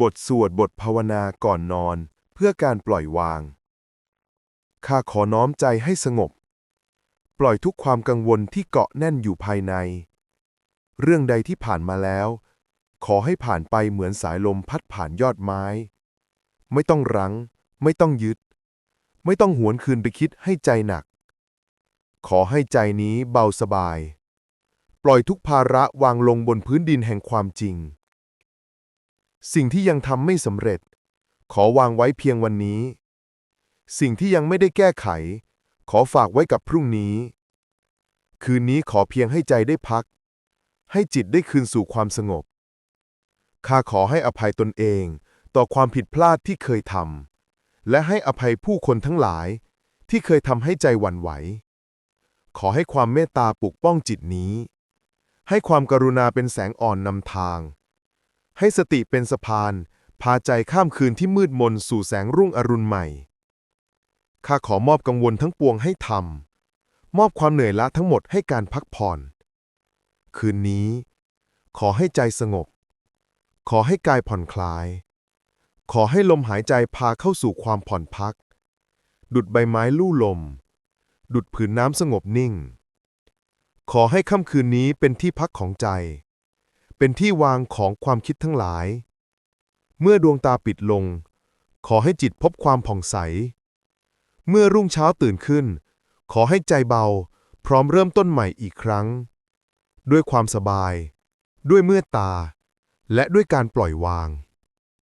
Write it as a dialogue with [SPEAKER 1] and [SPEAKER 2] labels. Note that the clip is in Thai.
[SPEAKER 1] บทสวดบทภาวนาก่อนนอน เพื่อการปล่อยวาง ข้าขอน้อมใจให้สงบ ปล่อยทุกความกังวลที่เกาะแน่นอยู่ภายใน เรื่องใดที่ผ่านมาแล้ว ขอให้ผ่านไปเหมือนสายลมพัดผ่านยอดไม้ ไม่ต้องรั้ง ไม่ต้องยึด ไม่ต้องหวนคืนไปคิดให้ใจหนัก ขอให้ใจนี้เบาสบาย ปล่อยทุกภาระวางลงบนพื้นดินแห่งความจริง สิ่งที่ยังทำไม่สำเร็จ ขอวางไว้เพียงวันนี้ สิ่งที่ยังไม่ได้แก้ไข ขอฝากไว้กับพรุ่งนี้ คืนนี้ขอเพียงให้ใจได้พัก ให้จิตได้คืนสู่ความสงบ ข้าขอให้อภัยตนเองต่อความผิดพลาดที่เคยทำและให้อภัยผู้คนทั้งหลาย ที่เคยทำให้ใจหวั่นไหว ขอให้ความเมตตาปกป้องจิตนี้ ให้ความกรุณาเป็นแสงอ่อนนำทาง ให้สติเป็นสะพาน พาใจข้ามคืนที่มืดมนสู่แสงรุ่งอรุณใหม่ ข้าขอมอบกังวลทั้งปวงให้ทำมอบความเหนื่อยล้าทั้งหมดให้การพักผ่อน คืนนี้ ขอให้ใจสงบ ขอให้กายผ่อนคลาย ขอให้ลมหายใจพาเข้าสู่ความผ่อนพัก ดุดใบไม้ลู่ลม ดุดผืนน้ำสงบนิ่ง ขอให้ค่ำคืนนี้เป็นที่พักของใจ เป็นที่วางของความคิดทั้งหลาย เมื่อดวงตาปิดลง ขอให้จิตพบความผ่องใส เมื่อรุ่งเช้าตื่นขึ้น ขอให้ใจเบา พร้อมเริ่มต้นใหม่อีกครั้ง ด้วยความสบาย ด้วยเมื่อตา และด้วยการปล่อยวาง